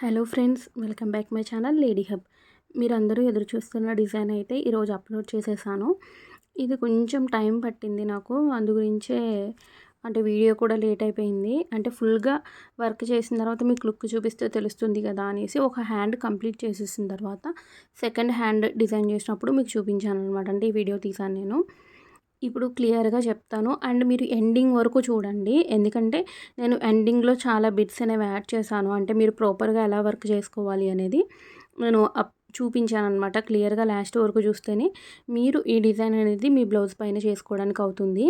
Hello friends welcome back my channel lady hub. మీరందరూ ఎదురు చూస్తున్న డిజైన్ అయితే ఈరోజు అప్లోడ్ చేసేసాను. ఇది కొంచెం టైం పట్టింది నాకు అందు గురించే అంటే వీడియో కూడా లేట్ అయిపోయింది. అంటే ఫుల్గా వర్క్ చేసిన తర్వాత మీకు లుక్ చూపిస్తే తెలుస్తుంది కదా అనేసి ఒక హ్యాండ్ కంప్లీట్ చేసేసిన తర్వాత సెకండ్ హ్యాండ్ డిజైన్ చేసినప్పుడు మీకు చూపించాను అనమాట అంటే ఈ వీడియో తీసాను నేను. ఇప్పుడు క్లియర్గా చెప్తాను. అండ్ మీరు ఎండింగ్ వరకు చూడండి. ఎందుకంటే నేను ఎండింగ్లో చాలా బిట్స్ అనేవి యాడ్ చేశాను. అంటే మీరు ప్రాపర్గా ఎలా వర్క్ చేసుకోవాలి అనేది నేను అప్ చూపించాను అనమాట క్లియర్గా లాస్ట్ వరకు చూస్తేనే. మీరు ఈ డిజైన్ అనేది మీ బ్లౌజ్ పైన చేసుకోవడానికి అవుతుంది.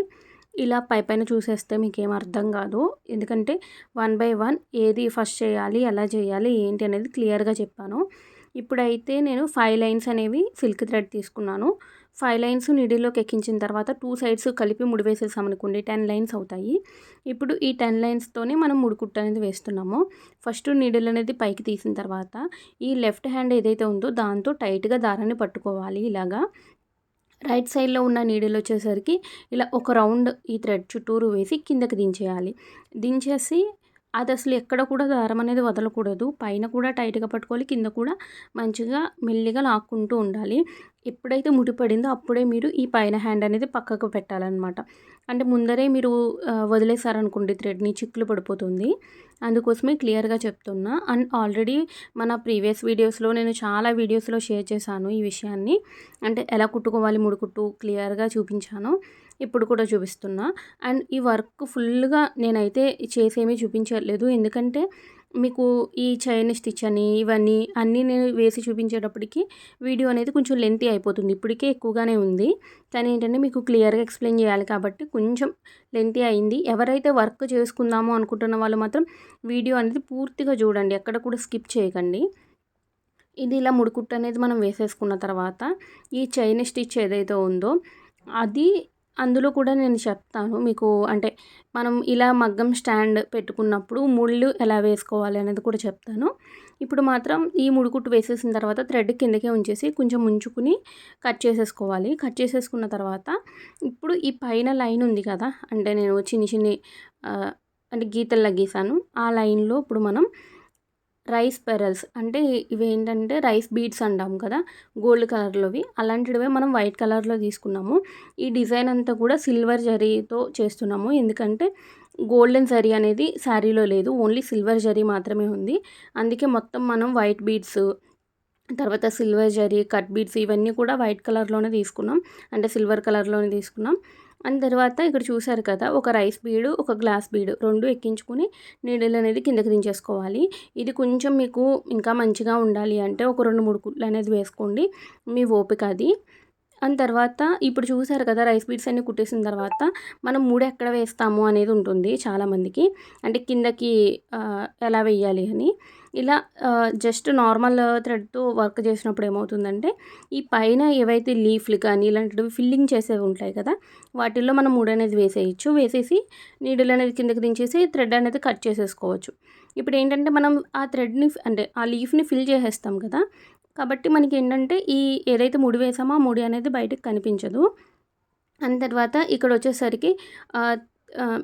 ఇలా పై పైన చూసేస్తే మీకు ఏం అర్థం కాదు. ఎందుకంటే వన్ బై వన్ ఏది ఫస్ట్ చేయాలి ఎలా చేయాలి ఏంటి అనేది క్లియర్గా చెప్పాను. ఇప్పుడైతే నేను ఫైవ్ లైన్స్ అనేవి సిల్క్ థ్రెడ్ తీసుకున్నాను. ఫైవ్ లైన్స్ నిడిలోకి ఎక్కించిన తర్వాత టూ సైడ్స్ కలిపి ముడి వేసేసాం అనుకోండి టెన్ లైన్స్ అవుతాయి. ఇప్పుడు ఈ టెన్ లైన్స్తోనే మనం ముడుకుట్ట అనేది వేస్తున్నాము. ఫస్ట్ నీడిల్ అనేది పైకి తీసిన తర్వాత ఈ లెఫ్ట్ హ్యాండ్ ఏదైతే ఉందో దాంతో టైట్గా దారాన్ని పట్టుకోవాలి ఇలాగా. రైట్ సైడ్లో ఉన్న నీడిల్ వచ్చేసరికి ఇలా ఒక రౌండ్ ఈ థ్రెడ్ చుట్టూరు వేసి కిందకి దించేయాలి. దించేసి అది అసలు ఎక్కడ కూడా దారం అనేది వదలకూడదు. పైన కూడా టైట్గా పట్టుకోవాలి కింద కూడా మంచిగా మెల్లిగా లాక్కుంటూ ఉండాలి. ఎప్పుడైతే ముడిపడిందో అప్పుడే మీరు ఈ పైన హ్యాండ్ అనేది పక్కకు పెట్టాలన్నమాట. అంటే ముందరే మీరు వదిలేసారనుకోండి థ్రెడ్ని చిక్కులు పడిపోతుంది. అందుకోసమే క్లియర్గా చెప్తున్నా. అండ్ ఆల్రెడీ మన ప్రీవియస్ వీడియోస్లో నేను చాలా వీడియోస్లో షేర్ చేశాను ఈ విషయాన్ని. అంటే ఎలా కుట్టుకోవాలి ముడుకుట్టు క్లియర్గా చూపించాను. ఇప్పుడు కూడా చూపిస్తున్నా. అండ్ ఈ వర్క్ ఫుల్గా నేనైతే చేసేమీ చూపించట్లేదు. ఎందుకంటే మీకు ఈ చైన్ స్టిచ్ అని ఇవన్నీ అన్నీ నేను వేసి చూపించేటప్పటికి వీడియో అనేది కొంచెం లెంతీ అయిపోతుంది. ఇప్పటికే ఎక్కువగానే ఉంది. కానీ ఏంటంటే మీకు క్లియర్గా ఎక్స్ప్లెయిన్ చేయాలి కాబట్టి కొంచెం లెంతీ అయింది. ఎవరైతే వర్క్ చేసుకుందామో అనుకుంటున్న వాళ్ళు మాత్రం వీడియో అనేది పూర్తిగా చూడండి. ఎక్కడ కూడా స్కిప్ చేయకండి. ఇది ఇలా ముడుకుట్టు అనేది మనం వేసేసుకున్న తర్వాత ఈ చైన్ స్టిచ్ ఏదైతే ఉందో అది అందులో కూడా నేను చెప్తాను. మీకు అంటే మనం ఇలా మగ్గం స్టాండ్ పెట్టుకున్నప్పుడు ముళ్ళు ఎలా వేసుకోవాలి అనేది కూడా చెప్తాను. ఇప్పుడు మాత్రం ఈ ముడుకుట్టు వేసేసిన తర్వాత థ్రెడ్ కిందకే ఉంచేసి కొంచెం ఉంచుకుని కట్ చేసేసుకోవాలి. కట్ చేసేసుకున్న తర్వాత ఇప్పుడు ఈ పైన లైన్ ఉంది కదా అంటే నేను చిన్ని చిన్ని అంటే గీతల్లా గీసాను. ఆ లైన్లో ఇప్పుడు మనం రైస్ పెరల్స్ అంటే ఇవి ఏంటంటే రైస్ బీడ్స్ అంటాం కదా గోల్డ్ కలర్లోవి. అలాంటివే మనం వైట్ కలర్లో తీసుకున్నాము. ఈ డిజైన్ అంతా కూడా సిల్వర్ జరీతో చేస్తున్నాము. ఎందుకంటే గోల్డెన్ జరీ అనేది శారీలో లేదు ఓన్లీ సిల్వర్ జరీ మాత్రమే ఉంది. అందుకే మొత్తం మనం వైట్ బీడ్స్ తర్వాత సిల్వర్ జరీ కట్ బీడ్స్ ఇవన్నీ కూడా వైట్ కలర్లోనే తీసుకున్నాం. అంటే సిల్వర్ కలర్లోనే తీసుకున్నాం. అండ్ తర్వాత ఇక్కడ చూసారు కదా ఒక రైస్ బీడు ఒక గ్లాస్ బీడు రెండు ఎక్కించుకుని నీడిల్ అనేది కిందకి దించేసుకోవాలి. ఇది కొంచెం మీకు ఇంకా మంచిగా ఉండాలి అంటే ఒక రెండు మూడు కుట్లు అనేది వేసుకోండి మీ ఓపిక అది. అండ్ తర్వాత ఇప్పుడు చూసారు కదా రైస్ బీడ్స్ అన్ని కుట్టేసిన తర్వాత మనం మూడు ఎక్కడ వేస్తాము అనేది ఉంటుంది చాలామందికి. అంటే కిందకి ఎలా వేయాలి అని. ఇలా జస్ట్ నార్మల్ థ్రెడ్తో వర్క్ చేసినప్పుడు ఏమవుతుందంటే ఈ పైన ఏవైతే లీఫ్లు కానీ ఇలాంటివి ఫిల్లింగ్ చేసేవి ఉంటాయి కదా వాటిల్లో మనం మూడు అనేది వేసేయచ్చు. వేసేసి నీడిల్ అనేది కిందకి దించేసి థ్రెడ్ అనేది కట్ చేసేసుకోవచ్చు. ఇప్పుడు ఏంటంటే మనం ఆ థ్రెడ్ని అంటే ఆ లీఫ్ని ఫిల్ చేసేస్తాం కదా కాబట్టి మనకి ఏంటంటే ఈ ఏదైతే ముడి వేసామో ఆ ముడి అనేది బయటకు కనిపించదు. అండ్ తర్వాత ఇక్కడ వచ్చేసరికి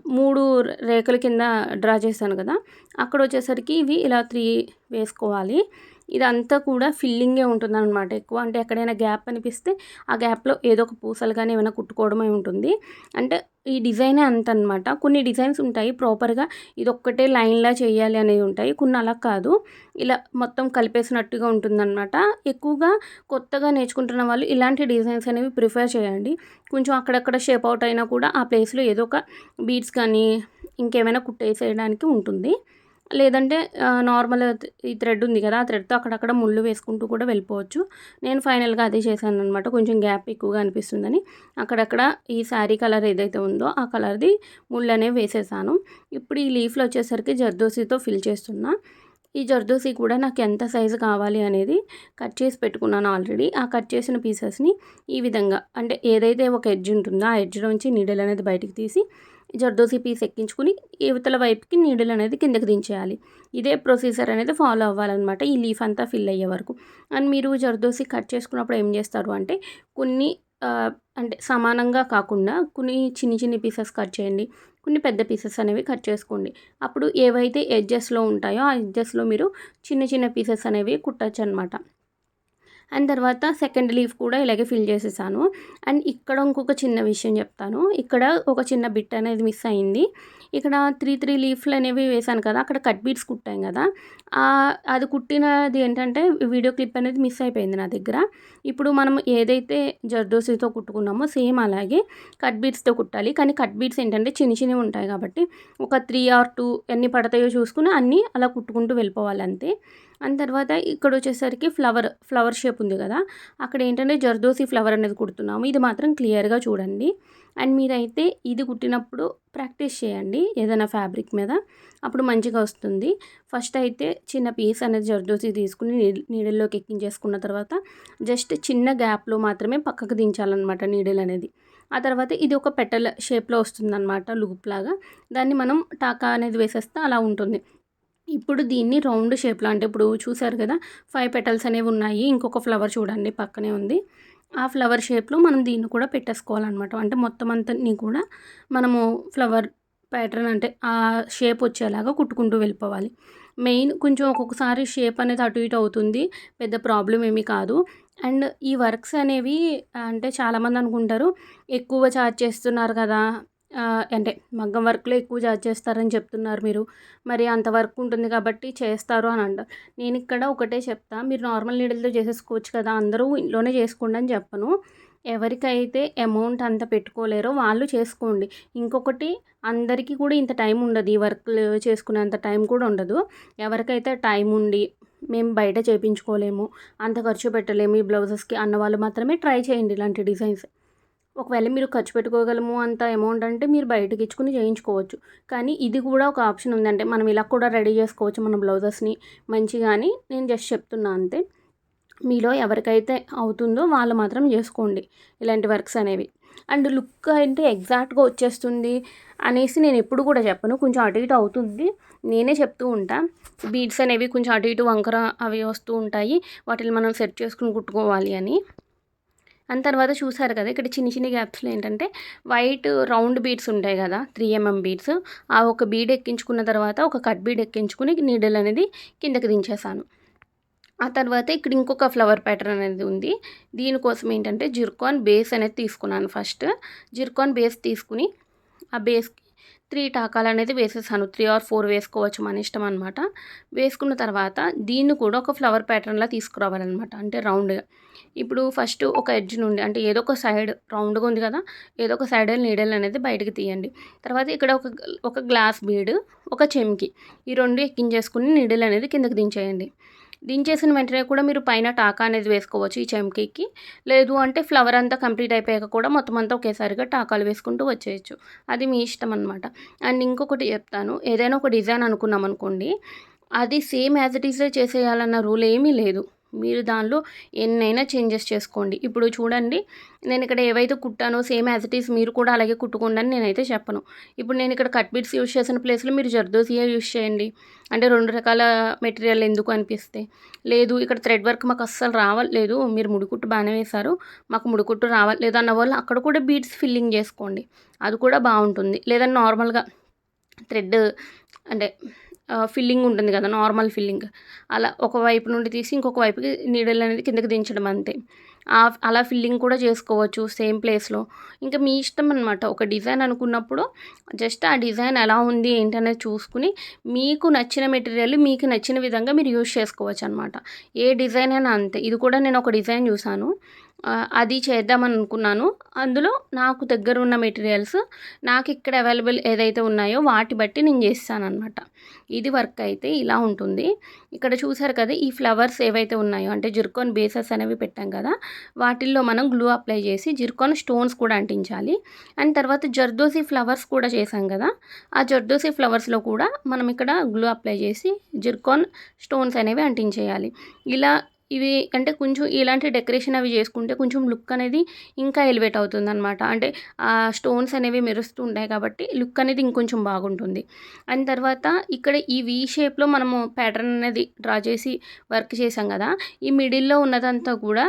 మూడు రేఖల కింద డ్రా చేశాను కదా అక్కడ వచ్చేసరికి ఇవి ఇలా త్రీ వేసుకోవాలి. ఇదంతా కూడా ఫిల్లింగే ఉంటుందన్నమాట ఎక్కువ. అంటే ఎక్కడైనా గ్యాప్ అనిపిస్తే ఆ గ్యాప్లో ఏదో ఒక పూసలు కానీ ఏమైనా కుట్టుకోవడమే ఉంటుంది. అంటే ఈ డిజైనే అంత అనమాట కొన్ని డిజైన్స్ ఉంటాయి ప్రాపర్గా ఇది ఒక్కటే లైన్లా చేయాలి అనేవి ఉంటాయి. కొన్ని అలా కాదు. ఇలా మొత్తం కలిపేసినట్టుగా ఉంటుందన్నమాట. ఎక్కువగా కొత్తగా నేర్చుకుంటున్న వాళ్ళు ఇలాంటి డిజైన్స్ అనేవి ప్రిఫర్ చేయండి. కొంచెం అక్కడక్కడ షేప్ అవుట్ అయినా కూడా ఆ ప్లేస్లో ఏదో ఒక బీడ్స్ కానీ ఇంకేమైనా కుట్టేసేయడానికి ఉంటుంది. లేదంటే నార్మల్ ఈ థ్రెడ్ ఉంది కదా ఆ థ్రెడ్తో అక్కడక్కడ ముళ్ళు వేసుకుంటూ కూడా వెళ్ళిపోవచ్చు. నేను ఫైనల్గా అదే చేశాను అనమాట కొంచెం గ్యాప్ ఎక్కువగా అనిపిస్తుందని. అక్కడక్కడ ఈ శారీ కలర్ ఏదైతే ఉందో ఆ కలర్ది ముళ్ళు అనేవి వేసేసాను. ఇప్పుడు ఈ లీఫ్లో వచ్చేసరికి జర్దోసీతో ఫిల్ చేస్తున్నా. ఈ జర్దోసి కూడా నాకు ఎంత సైజు కావాలి అనేది కట్ చేసి పెట్టుకున్నాను ఆల్రెడీ. ఆ కట్ చేసిన పీసెస్ని ఈ విధంగా అంటే ఏదైతే ఒక ఎడ్జ్ ఉంటుందో ఆ ఎడ్జ్ నుంచి నీడలు అనేది బయటకు తీసి జర్దోసి పీస్ ఎక్కించుకుని యువతల వైపుకి నీడలు అనేది కిందకి దించేయాలి. ఇదే ప్రొసీజర్ అనేది ఫాలో అవ్వాలన్నమాట. ఈ లీఫ్ అంతా ఫిల్ అయ్యే వరకు. అండ్ మీరు జర్దోసి కట్ చేసుకున్నప్పుడు ఏం చేస్తారు అంటే కొన్ని అంటే సమానంగా కాకుండా కొన్ని చిన్ని చిన్ని పీసెస్ కట్ చేయండి. కొన్ని పెద్ద పీసెస్ అనేవి కట్ చేసుకోండి. అప్పుడు ఏవైతే ఎడ్జెస్లో ఉంటాయో ఆ ఎడ్జెస్లో మీరు చిన్న చిన్న పీసెస్ అనేవి కుట్టచ్చు అనమాట అండ్ తర్వాత సెకండ్ లీఫ్ కూడా ఇలాగే ఫిల్ చేసేసాను. అండ్ ఇక్కడ ఇంకొక చిన్న విషయం చెప్తాను. ఇక్కడ ఒక చిన్న బిట్ అనేది మిస్ అయింది. ఇక్కడ త్రీ త్రీ లీఫ్లు అనేవి వేసాను కదా అక్కడ కట్ బీట్స్ కుట్టాం కదా. అది కుట్టినది ఏంటంటే వీడియో క్లిప్ అనేది మిస్ అయిపోయింది నా దగ్గర. ఇప్పుడు మనం ఏదైతే జర్దోసీతో కుట్టుకున్నామో సేమ్ అలాగే కట్ బీట్స్తో కుట్టాలి. కానీ కట్ బీట్స్ ఏంటంటే చిన్న చిన్నవి ఉంటాయి కాబట్టి ఒక త్రీ ఆర్ టూ ఎన్ని పడతాయో చూసుకుని అన్నీ అలా కుట్టుకుంటూ వెళ్ళిపోవాలి అంతే. అండ్ తర్వాత ఇక్కడ వచ్చేసరికి ఫ్లవర్ ఫ్లవర్ షేప్ ఉంది కదా. అక్కడ ఏంటంటే జర్దోసి ఫ్లవర్ అనేది కుడుతున్నాము. ఇది మాత్రం క్లియర్గా చూడండి. అండ్ మీరైతే ఇది కుట్టినప్పుడు ప్రాక్టీస్ చేయండి ఏదైనా ఫ్యాబ్రిక్ మీద. అప్పుడు మంచిగా వస్తుంది. ఫస్ట్ అయితే చిన్న పీస్ అనేది జర్దోసి తీసుకుని నీడల్లోకి ఎక్కించేసుకున్న తర్వాత జస్ట్ చిన్న గ్యాప్లో మాత్రమే పక్కకు దించాలన్నమాట నీడిల్ అనేది. ఆ తర్వాత ఇది ఒక పెటల్ షేప్లో వస్తుందన్నమాట లూప్ లాగా. దాన్ని మనం టాకా అనేది వేసేస్తే అలా ఉంటుంది. ఇప్పుడు దీన్ని రౌండ్ షేప్లో అంటే ఇప్పుడు చూసారు కదా ఫైవ్ పెటల్స్ అనేవి ఉన్నాయి. ఇంకొక ఫ్లవర్ చూడండి పక్కనే ఉంది. ఆ ఫ్లవర్ షేప్లో మనం దీన్ని కూడా పెట్టేసుకోవాలన్నమాట. అంటే మొత్తం అంతని కూడా మనము ఫ్లవర్ ప్యాటర్న్ అంటే ఆ షేప్ వచ్చేలాగా కుట్టుకుంటూ వెళ్ళిపోవాలి. మెయిన్ కొంచెం ఒక్కొక్కసారి షేప్ అనేది అటు ఇటు అవుతుంది పెద్ద ప్రాబ్లం ఏమీ కాదు. అండ్ ఈ వర్క్స్ అనేవి అంటే చాలామంది అనుకుంటారు ఎక్కువ ఛార్జ్ చేస్తున్నారు కదా అంటే మగ్గం వర్క్లో ఎక్కువ చార్జ్ చేస్తారని చెప్తున్నారు మీరు. మరి అంత వర్క్ ఉంటుంది కాబట్టి చేస్తారు అని అంటారు. నేను ఇక్కడ ఒకటే చెప్తా. మీరు నార్మల్ నీడిల్తో చేసేసుకోవచ్చు కదా అందరూ ఇంట్లోనే చేసుకోండి అని చెప్పను. ఎవరికైతే అమౌంట్ అంత పెట్టుకోలేరో వాళ్ళు చేసుకోండి. ఇంకొకటి అందరికీ కూడా ఇంత టైం ఉండదు ఈ వర్క్లు చేసుకునేంత టైం కూడా ఉండదు. ఎవరికైతే టైం ఉండి మేము బయట చేయించుకోలేము అంత ఖర్చు పెట్టలేము ఈ బ్లౌజెస్కి అన్న వాళ్ళు మాత్రమే ట్రై చేయండి ఇలాంటి డిజైన్స్. ఒకవేళ మీరు ఖర్చు పెట్టుకోగలము అంత అమౌంట్ అంటే మీరు బయటకి ఇచ్చుకుని చేయించుకోవచ్చు. కానీ ఇది కూడా ఒక ఆప్షన్ ఉందంటే మనం ఇలా కూడా రెడీ చేసుకోవచ్చు మన బ్లౌజెస్ని మంచిగా అని నేను జస్ట్ చెప్తున్నా అంతే. మీలో ఎవరికైతే అవుతుందో వాళ్ళు మాత్రం చేసుకోండి ఇలాంటి వర్క్స్ అనేవి. అండ్ లుక్ అంటే ఎగ్జాక్ట్గా వచ్చేస్తుంది అనేసి నేను ఎప్పుడు కూడా చెప్పను. కొంచెం అటు ఇటు అవుతుంది. నేనే చెప్తూ ఉంటా. బీడ్స్ అనేవి కొంచెం అటు ఇటు వంకర అవి వస్తూ ఉంటాయి. వాటిని మనం సెట్ చేసుకుని కుట్టుకోవాలి అని. అండ్ తర్వాత చూసారు కదా ఇక్కడ చిన్న చిన్న గ్యాప్స్లో ఏంటంటే వైట్ రౌండ్ బీడ్స్ ఉంటాయి కదా త్రీ ఎంఎం బీడ్స్ ఆ ఒక బీడ్ ఎక్కించుకున్న తర్వాత ఒక కట్ బీడ్ ఎక్కించుకుని నీడల్ అనేది కిందకి దించేసాను ఆ తర్వాత ఇక్కడ ఇంకొక ఫ్లవర్ ప్యాటర్న్ అనేది ఉంది. దీనికోసం ఏంటంటే జిర్కాన్ బేస్ అనేది తీసుకున్నాను ఫస్ట్. జిర్కాన్ బేస్ తీసుకుని ఆ బేస్కి త్రీ టాకాలు అనేది వేసేసాను. త్రీ ఆర్ ఫోర్ వేసుకోవచ్చు మన ఇష్టం అనమాట వేసుకున్న తర్వాత దీన్ని కూడా ఒక ఫ్లవర్ ప్యాటర్న్లా తీసుకురావాలన్నమాట. అంటే రౌండ్గా ఇప్పుడు ఫస్ట్ ఒక ఎడ్జ్ నుండి అంటే ఏదో ఒక సైడ్ రౌండ్గా ఉంది కదా ఏదో ఒక సైడ్ నీడల్ అనేది బయటకు తీయండి. తర్వాత ఇక్కడ ఒక ఒక గ్లాస్ బీడ్ ఒక చెమ్కి ఈ రెండు ఎక్కించేసుకుని నీడల్ అనేది కిందకి దించేయండి. దించేసిన వెంటనే కూడా మీరు పైన టాకా అనేది వేసుకోవచ్చు ఈ చెంకీకి లేదు అంటే ఫ్లవర్ అంతా కంప్లీట్ అయిపోయాక కూడా మొత్తం అంతా ఒకేసారిగా టాకాలు వేసుకుంటూ వచ్చేయచ్చు. అది మీ ఇష్టం అనమాట అండ్ ఇంకొకటి చెప్తాను. ఏదైనా ఒక డిజైన్ అనుకున్నాం అనుకోండి అది సేమ్ యాజ్ ఇట్ ఈజే చేసేయాలన్న రూల్ ఏమీ లేదు. మీరు దానిలో ఎన్నైనా చేంజెస్ చేసుకోండి. ఇప్పుడు చూడండి నేను ఇక్కడ ఏవైతే కుట్టానో సేమ్ యాజ్ ఇట్ ఈస్ మీరు కూడా అలాగే కుట్టుకోండి అని నేనైతే చెప్పను. ఇప్పుడు నేను ఇక్కడ కట్ బిట్స్ యూజ్ చేసిన ప్లేస్లో మీరు జర్దోసియా యూజ్ చేయండి. అంటే రెండు రకాల మెటీరియల్ ఎందుకు అనిపిస్తే. లేదు ఇక్కడ థ్రెడ్ వర్క్ మాకు అస్సలు రావట్లేదు మీరు ముడికుట్టు బాగానే వేశారు మాకు ముడికుట్టు రావట్లేదు అన్న వాళ్ళు అక్కడ కూడా బీడ్స్ ఫిల్లింగ్ చేసుకోండి. అది కూడా బాగుంటుంది. లేదా నార్మల్గా థ్రెడ్ అంటే ఫిల్లింగ్ ఉంటుంది కదా నార్మల్ ఫిల్లింగ్. అలా ఒక వైపు నుండి తీసి ఇంకొక వైపుకి నీడలు అనేది కిందకి దించడం అంతే. అలా ఫిల్లింగ్ కూడా చేసుకోవచ్చు సేమ్ ప్లేస్లో. ఇంకా మీ ఇష్టం అనమాట ఒక డిజైన్ అనుకున్నప్పుడు జస్ట్ ఆ డిజైన్ ఎలా ఉంది ఏంటి అనేది చూసుకుని మీకు నచ్చిన మెటీరియల్ మీకు నచ్చిన విధంగా మీరు యూజ్ చేసుకోవచ్చు అనమాట ఏ డిజైన్ అయినా అంతే. ఇది కూడా నేను ఒక డిజైన్ చూసాను. అది చేద్దామని అనుకున్నాను అందులో నాకు దగ్గర ఉన్న మెటీరియల్స్ నాకు ఇక్కడ అవైలబుల్ ఏదైతే ఉన్నాయో వాటి బట్టి నేను చేస్తాను అనమాట ఇది వర్క్ అయితే ఇలా ఉంటుంది. ఇక్కడ చూసారు కదా ఈ ఫ్లవర్స్ ఏవైతే ఉన్నాయో అంటే జిర్కోన్ బేసెస్ అనేవి పెట్టాం కదా వాటిల్లో మనం గ్లూ అప్లై చేసి జిర్కోన్ స్టోన్స్ కూడా అంటించాలి. అండ్ తర్వాత జర్దోసి ఫ్లవర్స్ కూడా చేసాం కదా ఆ జర్దోసి ఫ్లవర్స్లో కూడా మనం ఇక్కడ గ్లూ అప్లై చేసి జిర్కోన్ స్టోన్స్ అనేవి అంటించేయాలి. ఇలా ఇవి అంటే కొంచెం ఇలాంటి డెకరేషన్ అవి చేసుకుంటే కొంచెం లుక్ అనేది ఇంకా ఎలివేట్ అవుతుంది అనమాట అంటే ఆ స్టోన్స్ అనేవి మెరుస్తూ ఉంటాయి కాబట్టి లుక్ అనేది ఇంకొంచెం బాగుంటుంది. అండ్ తర్వాత ఇక్కడ ఈ వీ షేప్లో మనము ప్యాటర్న్ అనేది డ్రా చేసి వర్క్ చేసాం కదా. ఈ మిడిల్లో ఉన్నదంతా కూడా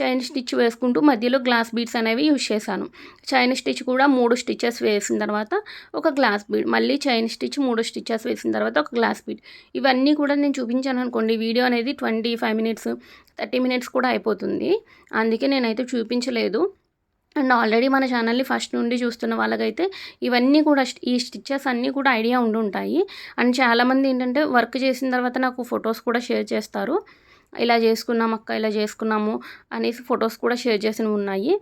చైన్ స్టిచ్ వేసుకుంటూ మధ్యలో గ్లాస్ బీడ్స్ అనేవి యూజ్ చేశాను. చైన్ స్టిచ్ కూడా మూడు స్టిచెస్ వేసిన తర్వాత ఒక గ్లాస్ బీడ్ మళ్ళీ చైన్ స్టిచ్ మూడు స్టిచెస్ వేసిన తర్వాత ఒక గ్లాస్ బీడ్ ఇవన్నీ కూడా నేను చూపించాను అనుకోండి వీడియో అనేది twenty five minutes thirty minutes కూడా అయిపోతుంది. అందుకే నేనైతే చూపించలేదు. అండ్ ఆల్రెడీ మన ఛానల్ని ఫస్ట్ నుండి చూస్తున్న వాళ్ళకైతే ఇవన్నీ కూడా ఈ స్టిచ్చెస్ అన్నీ కూడా ఐడియా ఉండి ఉంటాయి. అండ్ చాలామంది ఏంటంటే వర్క్ చేసిన తర్వాత నాకు ఫొటోస్ కూడా షేర్ చేస్తారు. ఇలా చేసుకున్నాం అక్క ఇలా చేసుకున్నాము అనేసి ఫొటోస్ కూడా షేర్ చేసినవి ఉన్నాయి.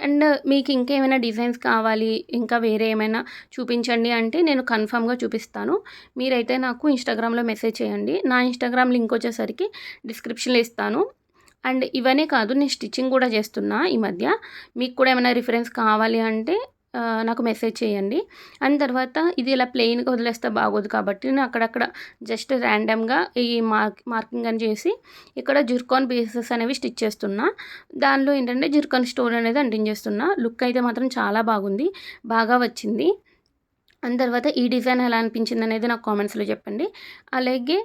అండ్ మీకు ఇంకేమైనా డిజైన్స్ కావాలి ఇంకా వేరే ఏమైనా చూపించండి అంటే నేను కన్ఫామ్గా చూపిస్తాను. మీరైతే నాకు ఇన్స్టాగ్రామ్లో మెసేజ్ చేయండి. నా ఇన్స్టాగ్రామ్ లింక్ వచ్చేసరికి డిస్క్రిప్షన్లో ఇస్తాను. అండ్ ఇవనే కాదు నేను స్టిచ్చింగ్ కూడా చేస్తున్నా ఈ మధ్య. మీకు కూడా ఏమైనా రిఫరెన్స్ కావాలి అంటే నాకు మెసేజ్ చేయండి. అండ్ తర్వాత ఇది ఇలా ప్లెయిన్గా వదిలేస్తే బాగోదు కాబట్టి నేను అక్కడక్కడ జస్ట్ ర్యాండమ్గా ఈ మార్క్ మార్కింగ్ అని చేసి ఇక్కడ జుర్కాన్ బేసెస్ అనేవి స్టిచ్ చేస్తున్నా. దానిలో ఏంటంటే జుర్కాన్ స్టోన్ అనేది అంటించేస్తున్నా. లుక్ అయితే మాత్రం చాలా బాగుంది. బాగా వచ్చింది. అండ్ తర్వాత ఈ డిజైన్ ఎలా అనిపించింది అనేది నాకు కామెంట్స్లో చెప్పండి. అలాగే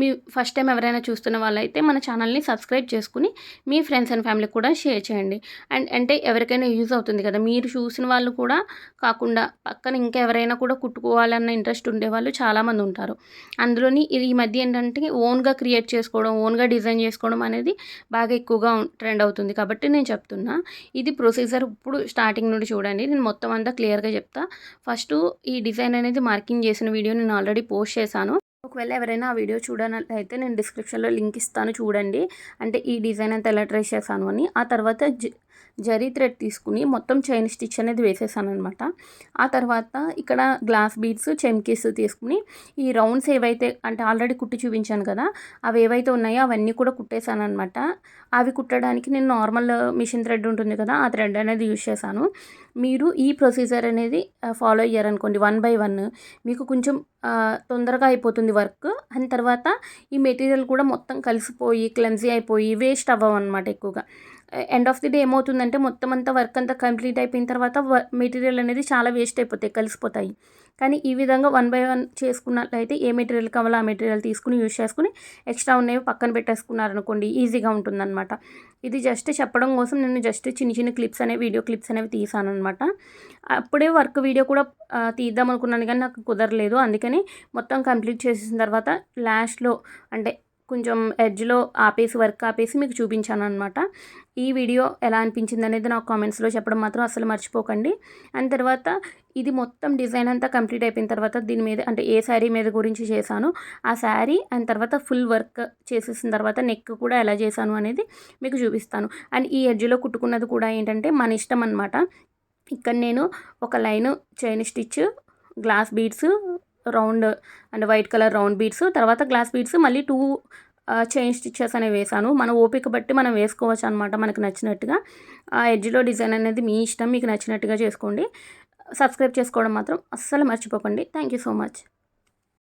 మీ ఫస్ట్ టైం ఎవరైనా చూస్తున్న వాళ్ళైతే మన ఛానల్ని సబ్స్క్రైబ్ చేసుకుని మీ ఫ్రెండ్స్ అండ్ ఫ్యామిలీకి కూడా షేర్ చేయండి. అండ్ అంటే ఎవరికైనా యూజ్ అవుతుంది కదా మీరు చూసిన వాళ్ళు కూడా కాకుండా పక్కన ఇంకా ఎవరైనా కూడా కుట్టుకోవాలన్న ఇంట్రెస్ట్ ఉండేవాళ్ళు చాలామంది ఉంటారు. అందులోని ఇది ఈ మధ్య ఏంటంటే ఓన్గా క్రియేట్ చేసుకోవడం ఓన్గా డిజైన్ చేసుకోవడం అనేది బాగా ఎక్కువగా ట్రెండ్ అవుతుంది కాబట్టి నేను చెప్తున్నా. ఇది ప్రొసీజర్ ఇప్పుడు స్టార్టింగ్ నుండి చూడండి నేను మొత్తం అంతా క్లియర్గా చెప్తా. ఫస్ట్ ఈ డిజైన్ అనేది మార్కింగ్ చేసిన వీడియో నేను ఆల్రెడీ పోస్ట్ చేశాను. ఒకవేళ ఎవరైనా ఆ వీడియో చూడనట్లయితే నేను డిస్క్రిప్షన్లో లింక్ ఇస్తాను చూడండి. అంటే ఈ డిజైన్ అంతా ఎలా ట్రై చేశాను అని. ఆ తర్వాత జరీ థ్రెడ్ తీసుకుని మొత్తం చైన్ స్టిచ్ అనేది వేసేసాను అనమాట ఆ తర్వాత ఇక్కడ గ్లాస్ బీడ్స్ చెమ్కీస్ తీసుకుని ఈ రౌండ్స్ ఏవైతే అంటే ఆల్రెడీ కుట్టి చూపించాను కదా అవి ఏవైతే ఉన్నాయో అవన్నీ కూడా కుట్టేశాను అనమాట అవి కుట్టడానికి నేను నార్మల్ మిషన్ థ్రెడ్ ఉంటుంది కదా ఆ థ్రెడ్ అనేది యూజ్ చేశాను. మీరు ఈ ప్రొసీజర్ అనేది ఫాలో అయ్యారనుకోండి వన్ బై వన్. మీకు కొంచెం తొందరగా అయిపోతుంది వర్క్. అండ్ తర్వాత ఈ మెటీరియల్ కూడా మొత్తం కలిసిపోయి క్లెన్సీ అయిపోయి వేస్ట్ అవ్వవు అనమాట ఎక్కువగా. ఎండ్ ఆఫ్ ది డే ఏమవుతుందంటే మొత్తం అంతా వర్క్ అంతా కంప్లీట్ అయిపోయిన తర్వాత మెటీరియల్ అనేది చాలా వేస్ట్ అయిపోతాయి కలిసిపోతాయి. కానీ ఈ విధంగా వన్ బై వన్ చేసుకున్నట్లయితే ఏ మెటీరియల్ కావాలో ఆ మెటీరియల్ తీసుకుని యూజ్ చేసుకుని ఎక్స్ట్రా ఉన్నవి పక్కన పెట్టేసుకున్నారనుకోండి ఈజీగా ఉంటుందన్నమాట. ఇది జస్ట్ చెప్పడం కోసం నేను జస్ట్ చిన్న చిన్న క్లిప్స్ అనేవి వీడియో క్లిప్స్ అనేవి తీసాను అనమాట అప్పుడే వర్క్ వీడియో కూడా తీద్దాం అనుకున్నాను కానీ నాకు కుదరలేదు. అందుకని మొత్తం కంప్లీట్ చేసిన తర్వాత లాస్ట్లో అంటే కొంచెం ఎడ్జ్లో ఆపేసి వర్క్ ఆపేసి మీకు చూపించాను అనమాట ఈ వీడియో ఎలా అనిపించింది అనేది నాకు కామెంట్స్లో చెప్పడం మాత్రం అసలు మర్చిపోకండి. అండ్ తర్వాత ఇది మొత్తం డిజైన్ అంతా కంప్లీట్ అయిపోయిన తర్వాత దీని మీద అంటే ఏ శారీ మీద గురించి చేశాను ఆ శారీ అండ్ తర్వాత ఫుల్ వర్క్ చేసేసిన తర్వాత నెక్ కూడా ఎలా చేశాను అనేది మీకు చూపిస్తాను. అండ్ ఈ ఎడ్జ్లో కుట్టుకున్నది కూడా ఏంటంటే మన ఇష్టం అనమాట ఇక్కడ నేను ఒక line chain stitch glass beads round and white colour round beads తర్వాత గ్లాస్ బీడ్స్ మళ్ళీ టూ చైన్ స్టిచ్చెస్ అనేవి వేసాను మన ఓపిక బట్టి మనం వేసుకోవచ్చు అనమాట మనకు నచ్చినట్టుగా. ఆ ఎడ్జ్లో డిజైన్ అనేది మీ ఇష్టం మీకు నచ్చినట్టుగా చేసుకోండి. సబ్స్క్రైబ్ చేసుకోవడం మాత్రం అస్సలు మర్చిపోకండి. Thank you so much.